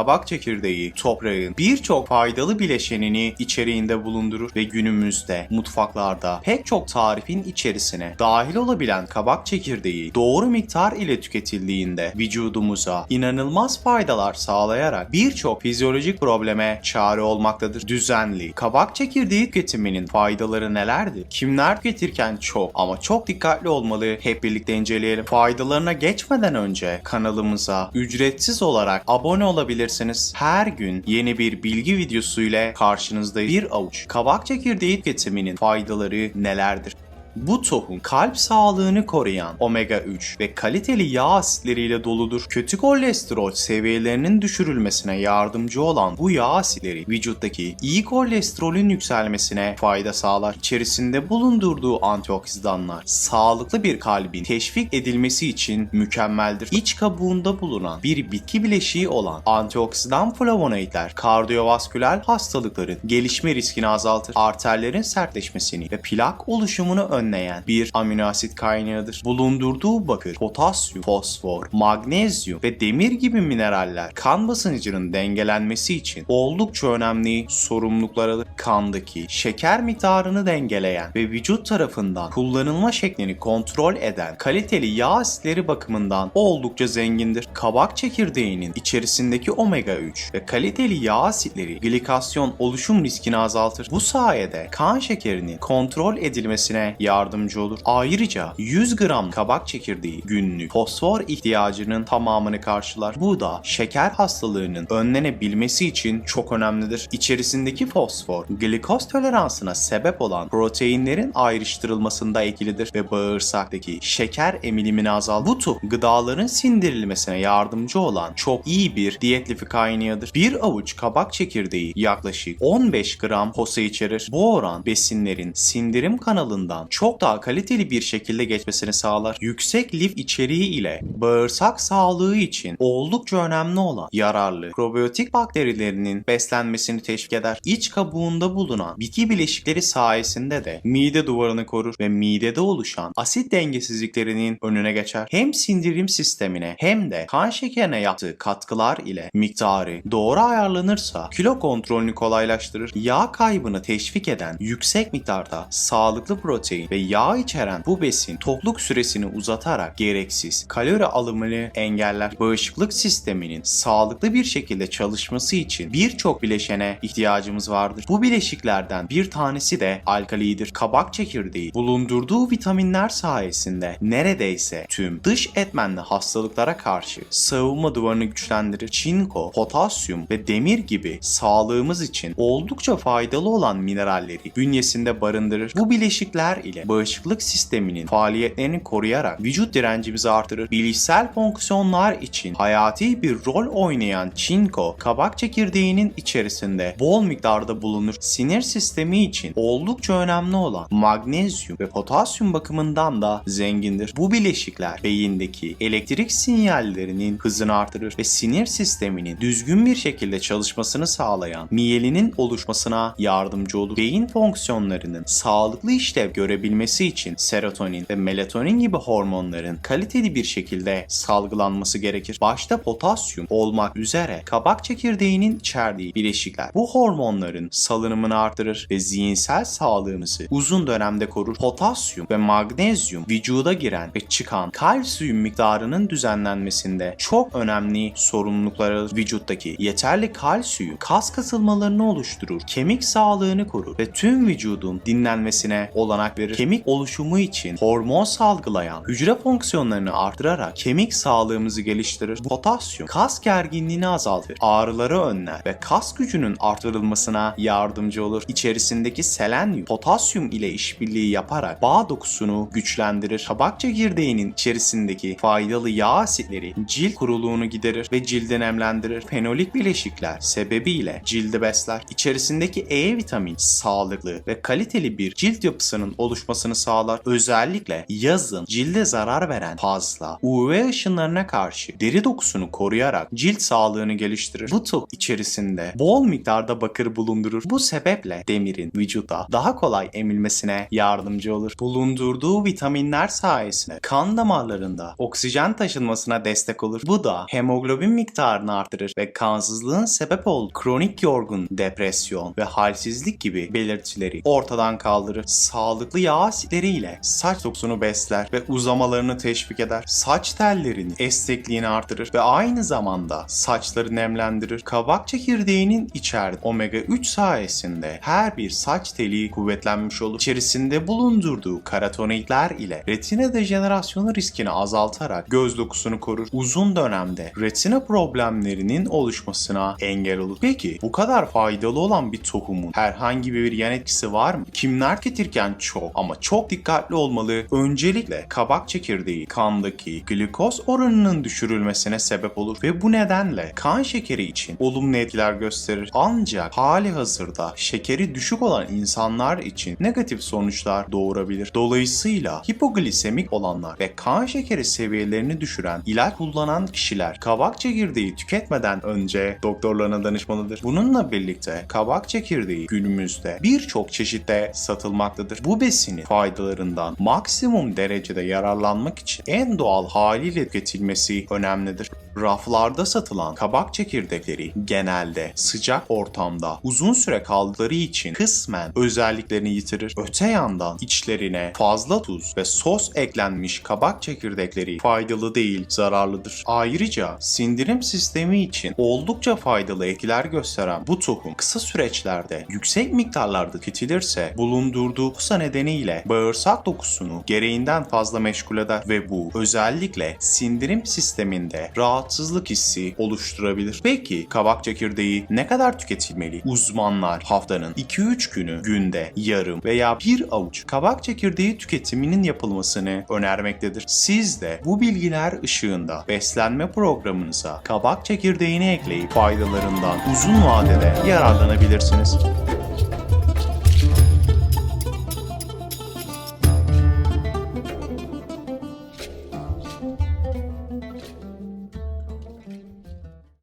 kabak çekirdeği toprağın birçok faydalı bileşenini içeriğinde bulundurur ve günümüzde mutfaklarda pek çok tarifin içerisine dahil olabilen kabak çekirdeği doğru miktar ile tüketildiğinde vücudumuza inanılmaz faydalar sağlayarak birçok fizyolojik probleme çare olmaktadır. Düzenli kabak çekirdeği tüketiminin faydaları nelerdir? Kimler tüketirken çok ama çok dikkatli olmalı hep birlikte inceleyelim. Faydalarına geçmeden önce kanalımıza ücretsiz olarak abone olabilirsiniz. Her gün yeni bir bilgi videosu ile karşınızdayız. Bir avuç kabak çekirdeği tüketiminin faydaları nelerdir? Bu tohum kalp sağlığını koruyan omega 3 ve kaliteli yağ asitleriyle doludur. Kötü kolesterol seviyelerinin düşürülmesine yardımcı olan bu yağ asitleri vücuttaki iyi kolesterolün yükselmesine fayda sağlar. İçerisinde bulundurduğu antioksidanlar sağlıklı bir kalbin teşvik edilmesi için mükemmeldir. İç kabuğunda bulunan bir bitki bileşiği olan antioksidan flavonoidler kardiyovasküler hastalıkların gelişme riskini azaltır. Arterlerin sertleşmesini ve plak oluşumunu önleyen bir amino asit kaynağıdır. Bulundurduğu bakır, potasyum, fosfor, magnezyum ve demir gibi mineraller kan basıncının dengelenmesi için oldukça önemli sorumluluklar alır. Kandaki şeker miktarını dengeleyen ve vücut tarafından kullanılma şeklini kontrol eden kaliteli yağ asitleri bakımından oldukça zengindir. Kabak çekirdeğinin içerisindeki omega 3 ve kaliteli yağ asitleri glikasyon oluşum riskini azaltır. Bu sayede kan şekerinin kontrol edilmesine yardımcı olur. Ayrıca 100 gram kabak çekirdeği günlük fosfor ihtiyacının tamamını karşılar. Bu da şeker hastalığının önlenebilmesi için çok önemlidir. İçerisindeki fosfor glikoz toleransına sebep olan proteinlerin ayrıştırılmasında etkilidir ve bağırsaktaki şeker emilimini azaltır. Bu tür gıdaların sindirilmesine yardımcı olan çok iyi bir diyet lifi kaynağıdır. Bir avuç kabak çekirdeği yaklaşık 15 gram posa içerir. Bu oran besinlerin sindirim kanalından çok daha kaliteli bir şekilde geçmesini sağlar. Yüksek lif içeriği ile bağırsak sağlığı için oldukça önemli olan yararlı probiyotik bakterilerinin beslenmesini teşvik eder. İç kabuğunda bulunan bitki bileşikleri sayesinde de mide duvarını korur ve midede oluşan asit dengesizliklerinin önüne geçer. Hem sindirim sistemine hem de kan şekerine yaptığı katkılar ile miktarı doğru ayarlanırsa kilo kontrolünü kolaylaştırır. Yağ kaybını teşvik eden yüksek miktarda sağlıklı protein ve yağ içeren bu besin tokluk süresini uzatarak gereksiz kalori alımını engeller. Bağışıklık sisteminin sağlıklı bir şekilde çalışması için birçok bileşene ihtiyacımız vardır. Bu bileşiklerden bir tanesi de alkalidir. Kabak çekirdeği bulundurduğu vitaminler sayesinde neredeyse tüm dış etmenli hastalıklara karşı savunma duvarını güçlendirir. Çinko, potasyum ve demir gibi sağlığımız için oldukça faydalı olan mineralleri bünyesinde barındırır. Bu bileşikler ile bağışıklık sisteminin faaliyetlerini koruyarak vücut direncimizi artırır. Bilişsel fonksiyonlar için hayati bir rol oynayan çinko, kabak çekirdeğinin içerisinde bol miktarda bulunur. Sinir sistemi için oldukça önemli olan magnezyum ve potasyum bakımından da zengindir. Bu bileşikler beyindeki elektrik sinyallerinin hızını artırır ve sinir sisteminin düzgün bir şekilde çalışmasını sağlayan miyelinin oluşmasına yardımcı olur. Beyin fonksiyonlarının sağlıklı işlev görebilmesi için serotonin ve melatonin gibi hormonların kaliteli bir şekilde salgılanması gerekir. Başta potasyum olmak üzere kabak çekirdeğinin içerdiği bileşikler bu hormonların salınımını artırır ve zihinsel sağlığımızı uzun dönemde korur. Potasyum ve magnezyum vücuda giren ve çıkan kalsiyum miktarının düzenlenmesinde çok önemli sorumluluklar alır. Vücuttaki yeterli kalsiyum kas kasılmalarını oluşturur, kemik sağlığını korur ve tüm vücudun dinlenmesine olanak verir. Kemik oluşumu için hormon salgılayan hücre fonksiyonlarını artırarak kemik sağlığımızı geliştirir. Potasyum kas gerginliğini azaltır, ağrıları önler ve kas gücünün artırılmasına yardımcı olur. İçerisindeki selenyum, potasyum ile işbirliği yaparak bağ dokusunu güçlendirir. Kabak çekirdeğinin içerisindeki faydalı yağ asitleri cilt kuruluğunu giderir ve cildi nemlendirir. Fenolik bileşikler sebebiyle cildi besler. İçerisindeki E vitamin sağlıklı ve kaliteli bir cilt yapısının oluşturulmasına oluşmasını sağlar. Özellikle yazın cilde zarar veren fazla UV ışınlarına karşı deri dokusunu koruyarak cilt sağlığını geliştirir. Bu tohum içerisinde bol miktarda bakır bulundurur. Bu sebeple demirin vücuda daha kolay emilmesine yardımcı olur. Bulundurduğu vitaminler sayesinde kan damarlarında oksijen taşınmasına destek olur. Bu da hemoglobin miktarını artırır ve kansızlığın sebep olduğu kronik yorgun, depresyon ve halsizlik gibi belirtileri ortadan kaldırır. Sağlıklı yağ asitleriyle saç dokusunu besler ve uzamalarını teşvik eder. Saç tellerinin esnekliğini artırır ve aynı zamanda saçları nemlendirir. Kabak çekirdeğinin içerdiği omega 3 sayesinde her bir saç teli kuvvetlenmiş olur. İçerisinde bulundurduğu karotenoidler ile retina dejenerasyonu riskini azaltarak göz dokusunu korur. Uzun dönemde retina problemlerinin oluşmasına engel olur. Peki bu kadar faydalı olan bir tohumun herhangi bir yan etkisi var mı? Kimler tüketirken çok ama çok dikkatli olmalı. Öncelikle kabak çekirdeği kandaki glikoz oranının düşürülmesine sebep olur ve bu nedenle kan şekeri için olumlu etkiler gösterir. Ancak hali hazırda şekeri düşük olan insanlar için negatif sonuçlar doğurabilir. Dolayısıyla hipoglisemik olanlar ve kan şekeri seviyelerini düşüren ilaç kullanan kişiler kabak çekirdeği tüketmeden önce doktorlarına danışmalıdır. Bununla birlikte kabak çekirdeği günümüzde birçok çeşitte satılmaktadır. Bu besinin faydalarından maksimum derecede yararlanmak için en doğal haliyle tüketilmesi önemlidir. Raflarda satılan kabak çekirdekleri genelde sıcak ortamda uzun süre kaldıkları için kısmen özelliklerini yitirir. Öte yandan içlerine fazla tuz ve sos eklenmiş kabak çekirdekleri faydalı değil, zararlıdır. Ayrıca sindirim sistemi için oldukça faydalı etkiler gösteren bu tohum kısa süreçlerde yüksek miktarlarda tüketilirse bulundurduğu kusa nedeniyle bağırsak dokusunu gereğinden fazla meşgul eder ve bu özellikle sindirim sisteminde rahatsızlık hissi oluşturabilir. Peki kabak çekirdeği ne kadar tüketilmeli? Uzmanlar haftanın 2-3 günü günde yarım veya bir avuç kabak çekirdeği tüketiminin yapılmasını önermektedir. Siz de bu bilgiler ışığında beslenme programınıza kabak çekirdeğini ekleyip faydalarından uzun vadede yararlanabilirsiniz.